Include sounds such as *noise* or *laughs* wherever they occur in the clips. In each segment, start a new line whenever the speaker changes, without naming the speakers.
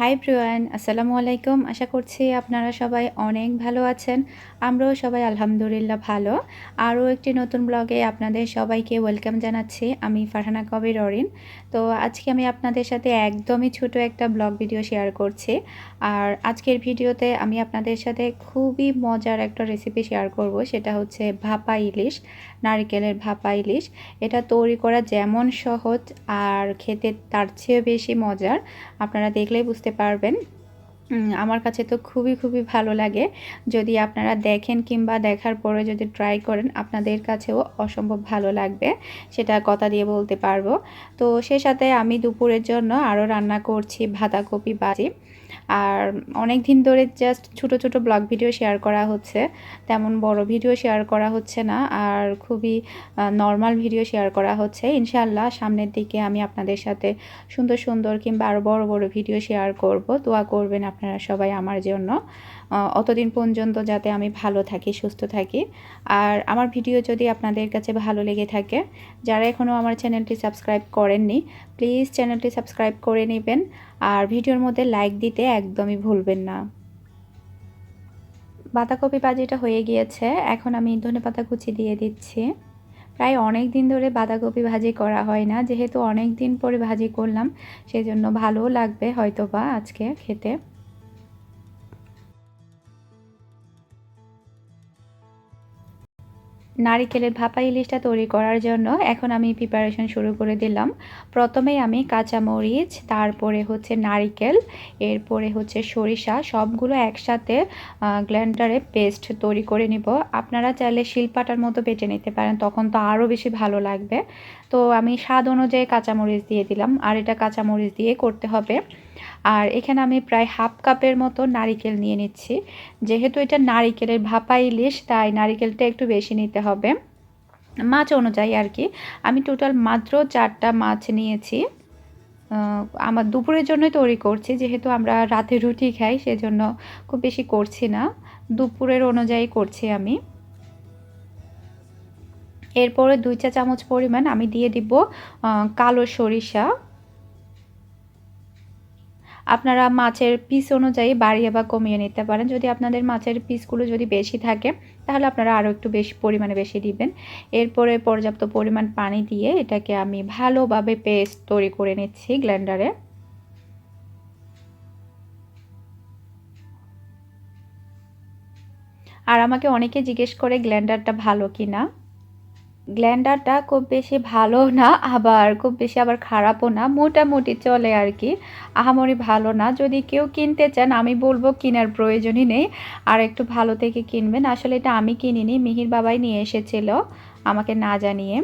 High Priyan আসসালামু আলাইকুম আশা করছি আপনারা সবাই অনেক ভালো আছেন আমরাও সবাই আলহামদুলিল্লাহ ভালো আরও একটি নতুন ব্লগে আপনাদের সবাইকে ওয়েলকাম জানাচ্ছি আমি ফারহানা কবির অরিন তো আজকে আমি আপনাদের সাথে একদমই ছোট একটা ব্লগ ভিডিও শেয়ার করছি আর আজকের ভিডিওতে আমি আপনাদের সাথে খুবই মজার একটা রেসিপি শেয়ার করব সেটা হচ্ছে ভাপা ইলিশ নারিকেলের ভাপা ইলিশ এটা তৈরি করা যেমন সহজ আর খেতে তার চেয়েও বেশি মজার আপনারা দেখলেই বুঝতে পারবেন। আমার কাছে তো খুবই খুবই ভালো লাগে। যদি আপনারা দেখেন কিংবা দেখার পরে যদি ট্রাই করেন, আপনাদের কাছেও অসম্ভব ভালো লাগবে। সেটা কথা দিয়ে বলতে পারব। তো সে সাথে আমি দুপুরের জন্য আরও রান্না করছি বাঁধাকপি বাজি। আর অনেক দিন ধরে জাস্ট ছোট ছোট ব্লগ ভিডিও শেয়ার করা হচ্ছে। তেমন বড় ভিডিও শেয়ার করা হচ্ছে না, আর খুবই নর্মাল ভিডিও শেয়ার করা হচ্ছে। ইনশাআল্লাহ সামনের দিকে আমি আপনাদের সাথে সুন্দর সুন্দর কিংবা আরও বড় বড় ভিডিও শেয়ার করব। দোয়া করবেন আপনারা সবাই আমার জন্য। অতদিন পর্যন্ত যাতে আমি ভালো থাকি, সুস্থ থাকি। আর আমার ভিডিও যদি আপনাদের কাছে ভালো লেগে থাকে, যারা এখনও আমার চ্যানেলটি সাবস্ক্রাইব করেননি, প্লিজ চ্যানেলটি সাবস্ক্রাইব করে নেবেন। আর ভিডিওর মধ্যে লাইক দিতে একদমই ভুলবেন না। বাঁধাকপি ভাজিটা হয়ে গিয়েছে। এখন আমি ধনে পাতা কুচি দিয়ে দিচ্ছি। প্রায় অনেক দিন ধরে বাঁধাকপি ভাজি করা হয় না। যেহেতু অনেক দিন পরে ভাজি করলাম, সেজন্য ভালোও লাগবে হয়তো বা আজকে খেতে। নারিকেলের ভাপা ইলিশটা তৈরি করার জন্য এখন আমি প্রিপারেশন শুরু করে দিলাম। প্রথমেই আমি কাঁচামরিচ তারপরে হচ্ছে নারিকেল, এরপরে হচ্ছে সরিষা, সবগুলো একসাথে গ্ল্যান্ডারে পেস্ট তৈরি করে নিব। আপনারা চাইলে শিলপাটার মতো বেটে নিতে পারেন, তখন তো আরও বেশি ভালো লাগবে। তো আমি স্বাদ অনুযায়ী কাঁচামরিচ দিয়ে দিলাম, আর এটা কাঁচামরিচ দিয়ে করতে হবে। আর এখানে আমি প্রায় হাফ কাপের মতো নারিকেল নিয়ে নিচ্ছি। যেহেতু এটা নারিকেলের ভাপা ইলিশ, তাই নারিকেলটা একটু বেশি নিতে হবে। মাছ অনুযায়ী আর কি, আমি টোটাল মাত্র চারটা মাছ নিয়েছি। আমার দুপুরের জন্যই তৈরি করছি, যেহেতু আমরা রাতে রুটি খাই, সেজন্য খুব বেশি করছি না। দুপুরের অনুযায়ী করছি আমি। এরপরে দুই চা চামচ পরিমাণ আমি দিয়ে দিব কালো সরিষা। আপনারা মাছের পিস অনুযায়ী বাড়িয়ে বা কমিয়ে নিতে পারেন। যদি আপনাদের মাছের পিসগুলো যদি বেশি থাকে, তাহলে আপনারা আরও একটু বেশি পরিমাণে বেশি দিবেন। এরপরে পর্যাপ্ত পরিমাণ পানি দিয়ে এটাকে আমি ভালোভাবে পেস্ট তৈরি করে নিচ্ছি গ্ল্যান্ডারে আর আমাকে অনেকে জিজ্ঞেস করে গ্ল্যান্ডারটা ভালো কি না গ্ল্যান্ডারটা খুব বেশি ভালো না, আবার খুব বেশি আবার খারাপও না, মোটামুটি চলে আর কি। আহামরি ভালো না, যদি কেউ কিনতে চান, আমি বলব কেনার প্রয়োজনই নেই। আর একটু ভালো থেকে কিনবেন। আসলে এটা আমি কিনিনি, মিহির বাবাই নিয়ে এসেছিল, আমাকে না জানিয়ে।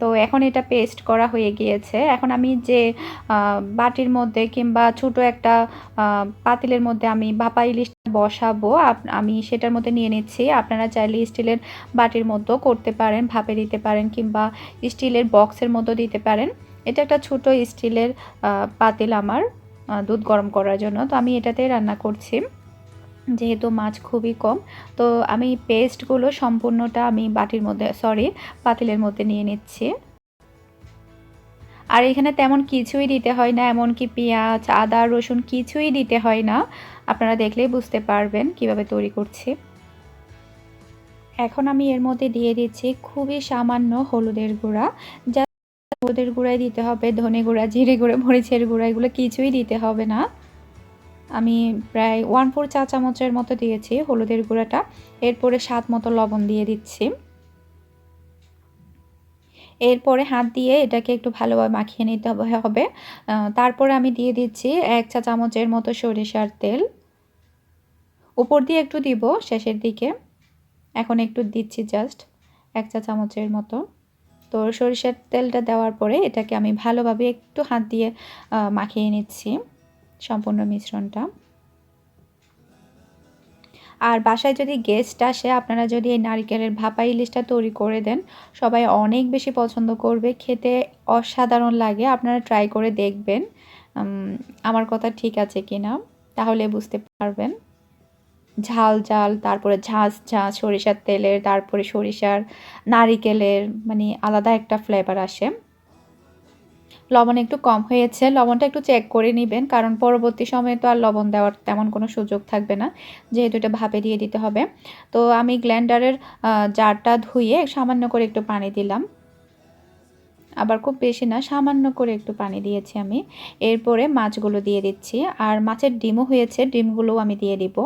তো এখন এটা পেস্ট করা হয়ে গিয়েছে। এখন আমি যে বাটির মধ্যে কিংবা ছোট একটা পাতিলের মধ্যে আমি ভাপা ইলিশ বসাবো আমি সেটার মধ্যে নিয়ে নিচ্ছি। আপনারা চাইলে স্টিলের বাটির মধ্যে করতে পারেন, ভাপে দিতে পারেন কিংবা স্টিলের বক্সের মধ্যে দিতে পারেন। এটা একটা ছোট স্টিলের পাতিল আমার দুধ গরম করার জন্য। তো আমি এটাতে রান্না করছি। যেহেতু মাছ খুবই কম, তো আমি পেস্টগুলো সম্পূর্ণটা আমি বাটির মধ্যে সরি পাতিলের মধ্যে নিয়ে নিচ্ছি। আর এখানে তেমন কিছুই দিতে হয় না, এমনকি পেঁয়াজ, আদা, রসুন কিছুই দিতে হয় না। আপনারা দেখলেই বুঝতে পারবেন কীভাবে তৈরি করছি। এখন আমি এর মধ্যে দিয়ে দিচ্ছি খুবই সামান্য হলুদের গুঁড়া। যা হলুদের গুঁড়াই দিতে হবে, ধনে গুঁড়া, জিরে গুঁড়া, মরিচের গুঁড়া, এগুলো কিছুই দিতে হবে না। আমি প্রায় ওয়ান ফোর চা চামচের মতো দিয়েছি হলুদের গুঁড়াটা। এরপরে স্বাদ মতো লবণ দিয়ে দিচ্ছি। এরপরে হাত দিয়ে এটাকে একটু ভালোভাবে মাখিয়ে নিতে হবে তারপরে আমি দিয়ে দিচ্ছি এক চা চামচের মতো সরিষার তেল। উপর দিয়ে একটু দিব শেষের দিকে। এখন একটু দিচ্ছি জাস্ট এক চা চামচের মতো। তো সরিষার তেলটা দেওয়ার পরে এটাকে আমি ভালোভাবে একটু হাত দিয়ে মাখিয়ে নিচ্ছি। সম্পূর্ণ মিশ্রণটা। আর বাসায় যদি গেস্ট আসে, আপনারা যদি এই নারিকেলের ভাপা ইলিশটা তৈরি করে দেন, সবাই অনেক বেশি পছন্দ করবে, খেতে অসাধারণ লাগে, আপনারা ট্রাই করে দেখবেন। আমার কথা ঠিক আছে কি না তাহলে বুঝতে পারবেন। ঝাল ঝাল, তারপরে ঝাঁঝ ঝাঁঝ সরিষার তেলের, তারপরে সরিষার নারিকেলের মানে আলাদা একটা ফ্লেভার আসে। লবণ একটু কম হয়েছে। লবণটা একটু চেক করে নেবেন, কারণ পরবর্তী সময়ে তো আর লবণ দেওয়ার তেমন কোনো সুযোগ থাকবে না, যেহেতু এটা ভাপে দিয়ে দিতে হবে। তো আমি গ্ল্যান্ডারের জারটা ধুয়ে সামান্য করে একটু পানি দিলাম। আবার খুব বেশি না, সামান্য করে একটু পানি দিয়েছি আমি। এরপরে মাছগুলো দিয়ে দিচ্ছি। আর মাছের ডিমও হয়েছে, ডিমগুলোও আমি দিয়ে দিব।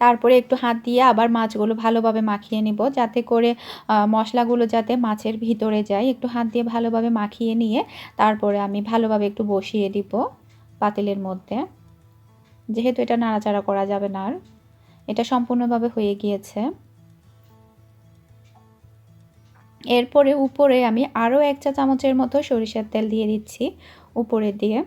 তারপরে একটু হাত দিয়ে আবার মাছগুলো ভালোভাবে মাখিয়ে নিব, যাতে করে মশলাগুলো যাতে মাছের ভিতরে যায়। একটু হাত দিয়ে ভালোভাবে মাখিয়ে নিয়ে তারপরে আমি ভালোভাবে একটু বসিয়ে দিব পাতিলের মধ্যে। যেহেতু এটা নাড়াচাড়া করা যাবে না আর, এটা সম্পূর্ণভাবে হয়ে গিয়েছে। এরপরে উপরে আমি আরও এক চা চামচের মতো সরিষার তেল দিয়ে দিচ্ছি উপরে দিয়ে।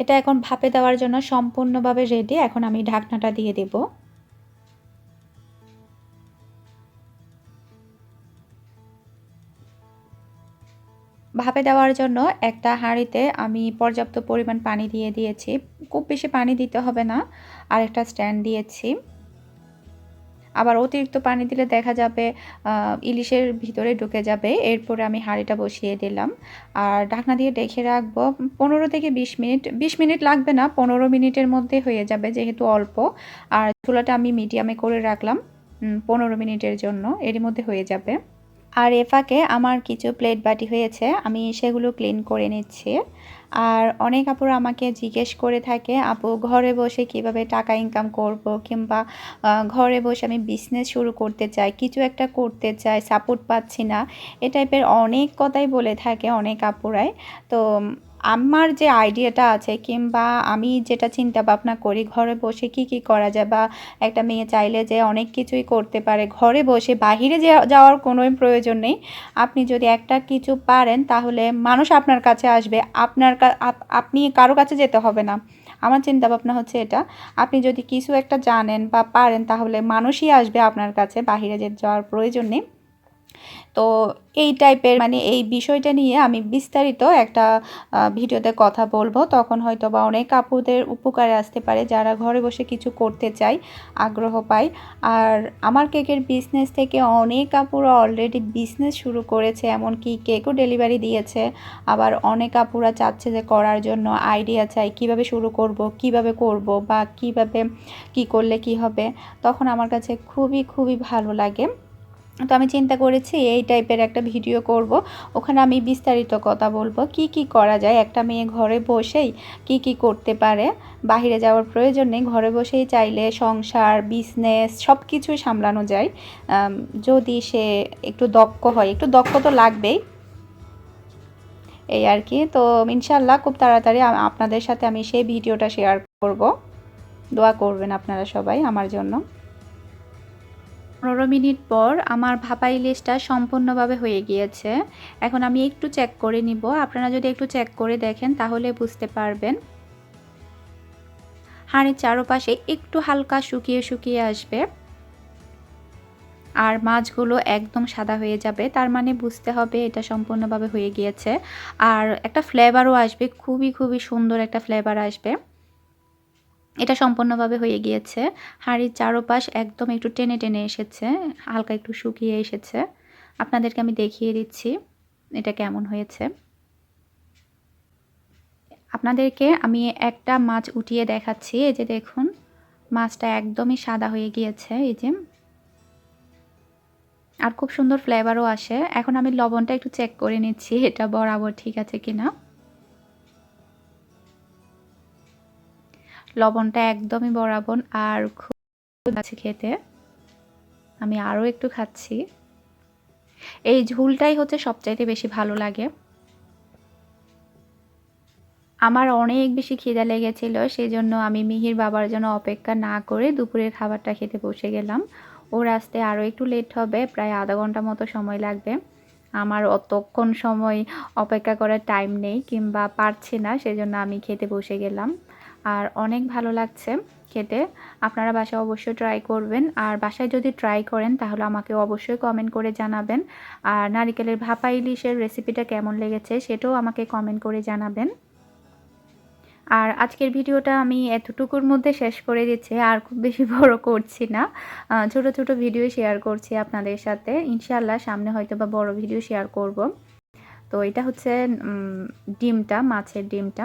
এটা এখন ভাপে দেওয়ার জন্য সম্পূর্ণভাবে রেডি এখন আমি ঢাকনাটা দিয়ে দেব। ভাপে দেওয়ার জন্য একটা হাঁড়িতে আমি পর্যাপ্ত পরিমাণ পানি দিয়ে দিয়েছি। খুব বেশি পানি দিতে হবে না। আর একটা স্ট্যান্ড দিয়েছি। আবার অতিরিক্ত পানি দিলে দেখা যাবে ইলিশের ভিতরে ঢুকে যাবে। এরপরে আমি হাঁড়িটা বসিয়ে দিলাম। আর ঢাকনা দিয়ে ডেকে রাখব। পনেরো থেকে বিশ মিনিট বিশ মিনিট লাগবে না, পনেরো মিনিটের মধ্যে হয়ে যাবে যেহেতু অল্প। আর চুলাটা আমি মিডিয়ামে করে রাখলাম পনেরো মিনিটের জন্য। এরই মধ্যে হয়ে যাবে। আর এ এফাকে আমার কিছু প্লেট বাটি হয়েছে, আমি সেগুলো ক্লিন করে নিচ্ছি। আর অনেক আপুরা আমাকে জিজ্ঞেস করে থাকে, আপু, ঘরে বসে কীভাবে টাকা ইনকাম করব? কিংবা ঘরে বসে আমি বিজনেস শুরু করতে চাই, কিছু একটা করতে চাই সাপোর্ট পাচ্ছি না। এ টাইপের অনেক কথাই বলে থাকে অনেক আপুরাই। তো আমার যে আইডিয়াটা আছে কিংবা আমি যেটা চিন্তা ভাবনা করি, ঘরে বসে কি কি করা যায় বা একটা মেয়ে চাইলে যে অনেক কিছুই করতে পারে, ঘরে বসে বাহিরে যাওয়ার কোনো প্রয়োজন নেই। আপনি যদি একটা কিছু পারেন তাহলে মানুষ আপনার কাছে আসবে, আপনার আপনি কারও কাছে যেতে হবে না। আমার চিন্তা ভাবনা হচ্ছে এটা। আপনি যদি কিছু একটা জানেন বা পারেন তাহলে মানুষই আসবে আপনার কাছে, বাহিরে যাওয়ার প্রয়োজন নেই। তো এই টাইপের মানে এই বিষয়টা নিয়ে আমি বিস্তারিত একটা ভিডিওতে কথা বলব। তখন হয়তো বা অনেক আপুদের উপকারে আসতে পারে যারা ঘরে বসে কিছু করতে চায়, আগ্রহ পায়। আর আমার কেকের বিজনেস থেকে অনেক আপুরা অলরেডি বিজনেস শুরু করেছে, এমনকি কেকও ডেলিভারি দিয়েছে। আবার অনেক আপুরা চাচ্ছে যে করার জন্য আইডিয়া চাই, কীভাবে শুরু করব, কীভাবে করব বা কীভাবে কি করলে কি হবে। তখন আমার কাছে খুবই খুবই ভালো লাগে। তো আমি চিন্তা করেছি, এই টাইপের একটা ভিডিও করব। ওখানে আমি বিস্তারিত কথা বলব। কি কি করা যায়? একটা মেয়ে ঘরে বসেই কি কি করতে পারে? বাহিরে যাওয়ার প্রয়োজন নেই। ঘরে বসেই চাইলে সংসার বিজনেস সব কিছুই সামলানো যায়। যদি সে একটু দক্ষ হয়, একটু দক্ষ তো লাগবেই। এই আর কি। তো ইনশাল্লাহ খুব তাড়াতাড়ি আপনাদের সাথে আমি সেই ভিডিওটা শেয়ার করব। দোয়া করবেন আপনারা সবাই আমার জন্য। পনেরো মিনিট পর আমার ভাপা ইলিশটা সম্পূর্ণভাবে হয়ে গিয়েছে। এখন আমি একটু চেক করে নিব। আপনারা যদি একটু চেক করে দেখেন, তাহলে বুঝতে পারবেন। হাঁড়ির চারোপাশে একটু হালকা শুকিয়ে শুকিয়ে আসবে। আর মাছগুলো একদম সাদা হয়ে যাবে। তার মানে বুঝতে হবে এটা সম্পূর্ণভাবে হয়ে গিয়েছে। আর একটা ফ্লেভারও আসবে, খুবই খুবই সুন্দর একটা ফ্লেভার আসবে। এটা সম্পূর্ণভাবে হয়ে গিয়েছে। হাঁড়ির চারোপাশ একদম একটু টেনে টেনে এসেছে, হালকা একটু শুকিয়ে এসেছে। আপনাদেরকে আমি দেখিয়ে দিচ্ছি এটা কেমন হয়েছে। আপনাদেরকে আমি একটা মাছ উঠিয়ে দেখাচ্ছি, এই যে দেখুন, মাছটা একদমই সাদা হয়ে গিয়েছে, এই যে। আর খুব সুন্দর ফ্লেভারও আসে। এখন আমি লবণটা একটু চেক করে নিচ্ছি, এটা বরাবর ঠিক আছে কিনা। লবণটা একদমই বরাবর আর খুব আছে খেতে। আমি আরও একটু খাচ্ছি। এই ঝুলটাই হচ্ছে সবচাইতে বেশি ভালো লাগে। আমার অনেক বেশি খিদা লেগেছিল সেই জন্য আমি মিহির বাবার জন্য অপেক্ষা না করে দুপুরের খাবারটা খেতে বসে গেলাম। ওর আসতে আরও একটু লেট হবে, প্রায় আধা ঘণ্টা মতো সময় লাগবে। আমার অতক্ষণ সময় অপেক্ষা করার টাইম নেই কিংবা পারছি না, সেজন্য আমি খেতে বসে গেলাম। আর অনেক ভালো লাগছে খেতে। আপনারা বাসায় অবশ্যই ট্রাই করবেন। আর বাসায় যদি ট্রাই করেন, তাহলে আমাকে অবশ্যই কমেন্ট করে জানাবেন। আর নারিকেলের ভাপা ইলিশের রেসিপিটা কেমন লেগেছে, সেটাও আমাকে কমেন্ট করে জানাবেন। আর আজকের ভিডিওটা আমি এতটুকুর মধ্যে শেষ করে দিচ্ছি, আর খুব বেশি *laughs* বড় করছি না। ছোট ছোট ভিডিও শেয়ার করছি আপনাদের সাথে। ইনশাল্লাহ সামনে হয়তো বা বড় ভিডিও শেয়ার করব। তো এটা হচ্ছে ডিমটা, মাছের ডিমটা।